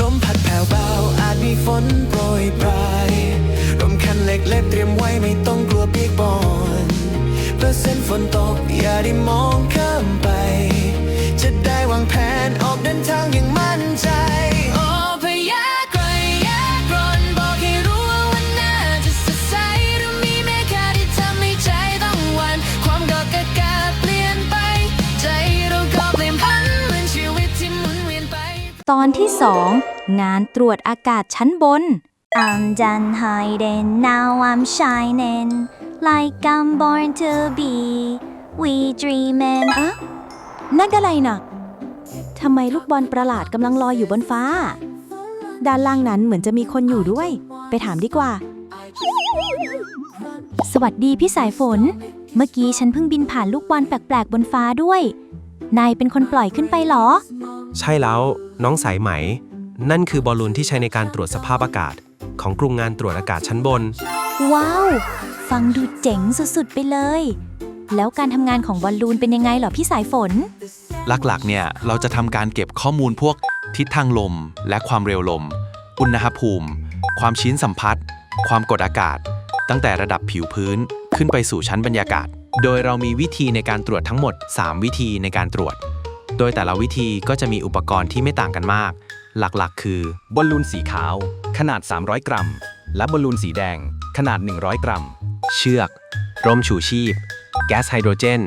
ลมพัดแผ่วเบาอาจมีฝนโปรยปลายร่มคันเล็กเล็บเตรียมไว้ไม่ต้องกลัวเปียกบอนเปอร์เซ็นต์ฝนตกอย่าได้มองข้ามไป จะได้วางแผนออกเดินทางอย่างมั่นใจ ตอนที่สองงานตรวจอากาศชั้นบน I'm done hiding, now I'm shining like I'm born to be. We dreaming. อะนั่นอะไรน่ะทำไมลูกบอลประหลาดกำลังลอยอยู่บนฟ้า ด้านล่างนั้นเหมือนจะมีคนอยู่ด้วย ไปถามดีกว่า สวัสดีพี่สายฝน เมื่อกี้ฉันเพิ่งบินผ่านลูกบอลแปลกๆบนฟ้าด้วย นายเป็นคนปล่อยขึ้นไปเหรอ ใช่แล้วน้องสายไหม นั่นคือบอลลูนที่ใช้ในการตรวจสภาพอากาศ ของกรุงงานตรวจอากาศชั้นบน ว้าว ฟังดูเจ๋งสุดๆไปเลย แล้วการทำงานของบอลลูนเป็นยังไงเหรอพี่สายฝน หลักๆ เนี่ย เราจะทำการเก็บข้อมูลพวกทิศทางลม และความเร็วลม อุณหภูมิ ความชื้นสัมผัส ความกดอากาศ ตั้งแต่ระดับผิวพื้นขึ้นไปสู่ชั้นบรรยากาศ โดยเรามีวิธีในการตรวจทั้งหมด 3 วิธีในการตรวจ โดยแต่ละวิธีก็จะมีอุปกรณ์ที่ไม่ต่างกันมาก หลักๆ คือบอลลูนสีขาว ขนาด 300 กรัม และบอลลูนสีแดง ขนาด 100 กรัม เชือก ร่มชูชีพ แก๊สไฮโดรเจน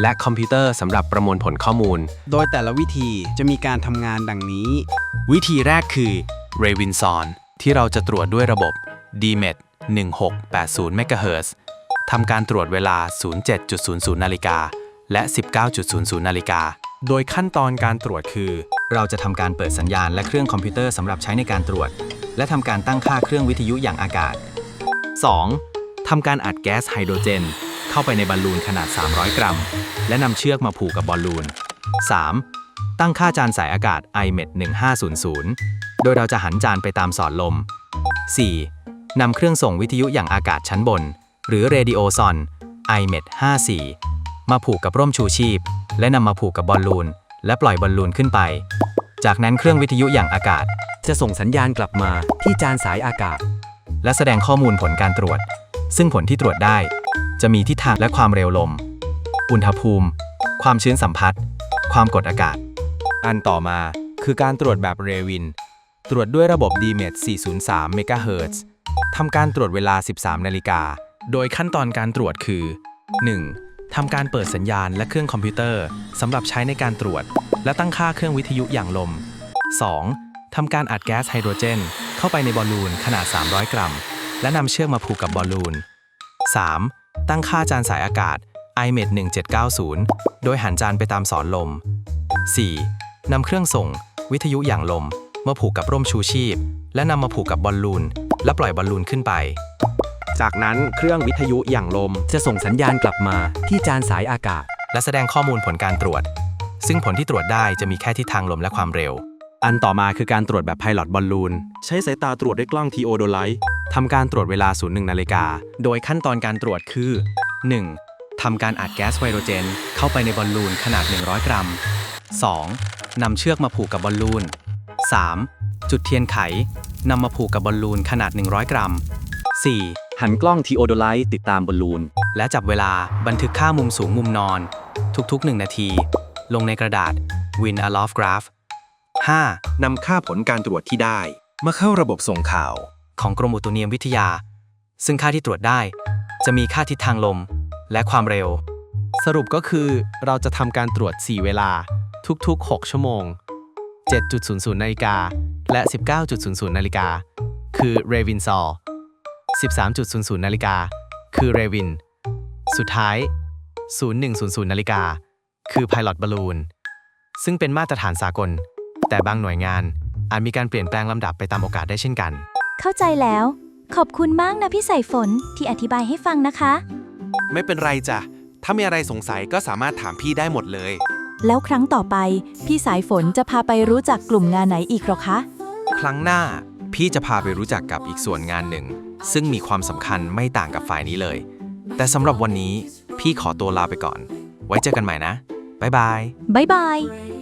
และคอมพิวเตอร์สำหรับประมวลผลข้อมูล โดยแต่ละวิธีจะมีการทำงานดังนี้ วิธีแรกคือ r a v i n s o n ที่เราจะตรวจด้วยระบบ DMET 1680 MHz ทำการตรวจเวลา 07.00 นาฬิกา และ 19.00 นาฬิกา โดยขั้นตอนการตรวจคือ เราจะทำการเปิดสัญญาณและเครื่องคอมพิวเตอร์สำหรับใช้ในการตรวจ และทำการตั้งค่าเครื่องวิทยุอย่างอากาศ 2. ทำการอัดแก๊สไฮโดรเจน เข้าไปในบอลลูนขนาด 300 กรัม และนำเชือกมาผูกกับบอลลูน 3. ตั้งค่าจานสายอากาศ IMET 1500 โดยเราจะหันจานไปตามสอดลม 4. นำเครื่องส่งวิทยุอย่างอากาศชั้นบน หรือเรดิโอซอน IMET 54 มาผูกกับร่มชูชีพ และนำมาผูกกับบอลลูน และปล่อยบอลลูนขึ้นไป จากนั้นเครื่องวิทยุอย่างอากาศ จะส่งสัญญาณกลับมาที่จานสายอากาศ และแสดงข้อมูลผลการตรวจ ซึ่งผลที่ตรวจได้ จะมีทิศทางและความเร็วลม อุณหภูมิ ความชื้นสัมผัส ความกดอากาศ อันต่อมาคือการตรวจแบบเรวิน ตรวจด้วยระบบ DMET 403 MHz ทำการตรวจเวลา 13 นาฬิกา โดยขั้นตอนการตรวจคือ 1. ทำการเปิดสัญญาณและเครื่องคอมพิวเตอร์สำหรับใช้ในการตรวจ และตั้งค่าเครื่องวิทยุอย่างลม 2. ทำการอัดแก๊สไฮโดรเจน เข้าไปในบอลลูนขนาด 300 กรัม และนำเชือกมาผูกกับบอลลูน 3. ตั้งค่าจานสายอากาศ IMET 1790 โดยหันจานไปตามสอนลม 4. นำเครื่องส่ง วิทยุอย่างลม มาผูกกับร่มชูชีพ และนำมาผูกกับบอลลูน และปล่อยบอลลูนขึ้นไป จากนั้นเครื่องวิทยุอย่างลม จะส่งสัญญาณกลับมาที่จานสายอากาศ และแสดงข้อมูลผลการตรวจ ซึ่งผลที่ตรวจได้จะมีแค่ทิศทางลมและความเร็ว อันต่อมาคือการตรวจแบบไพลอตบอลลูน ใช้สายตาตรวจด้วยกล้องทีโอโดไลท์ทำการตรวจเวลา 01นาฬิกา โดยขั้นตอนการตรวจคือ 1. ทำการอัดแก๊สไฮโดรเจน เข้าไปในบอลลูนขนาด 100 กรัม 2. นำเชือกมาผูกกับบอลลูน 3. จุดเทียนไขนำมาผูกกับบอลลูนขนาด 100 กรัม 4. หันกล้องทีโอโดไลท์ติดตามบอลลูน และจับเวลาบันทึกค่ามุมสูงมุมนอน ทุกๆ 1 นาที ลงในกระดาษ Win a Loft Graph 5. นำค่าผลการตรวจที่ได้ มาเข้าระบบส่งข่าว ของกรมอุตุนิยมวิทยา ซึ่งค่าที่ตรวจได้ จะมีค่าทิศทางลม และความเร็ว สรุปก็คือเราจะทำการตรวจ 4 เวลา ทุกๆ 6 ชั่วโมง 7.00 นาฬิกา และ 19.00 นาฬิกา คือ r a v i n s o l 13.00 นาฬิกา คือ r a v i n สุดท้าย 0100 นาฬิกา คือ Pilot Balloon ซึ่งเป็นมาตรฐานสากล แต่บางหน่วยงานอาจมีการเปลี่ยนแปลงลำดับไปตามโอกาสได้เช่นกัน เข้าใจแล้ว ขอบคุณมากนะพี่สายฝนที่อธิบายให้ฟังนะคะ ไม่เป็นไรจ้ะ ถ้ามีอะไรสงสัยก็สามารถถามพี่ได้หมดเลย แล้วครั้งต่อไป พี่สายฝนจะพาไปรู้จักกลุ่มงานไหนอีกหรอคะ ครั้งหน้าพี่จะพาไปรู้จักกับอีกส่วนงานหนึ่ง ซึ่งมีความสำคัญไม่ต่างกับฝ่ายนี้เลย แต่สำหรับวันนี้พี่ขอตัวลาไปก่อน ไว้เจอกันใหม่นะ บ๊ายบาย บ๊ายบาย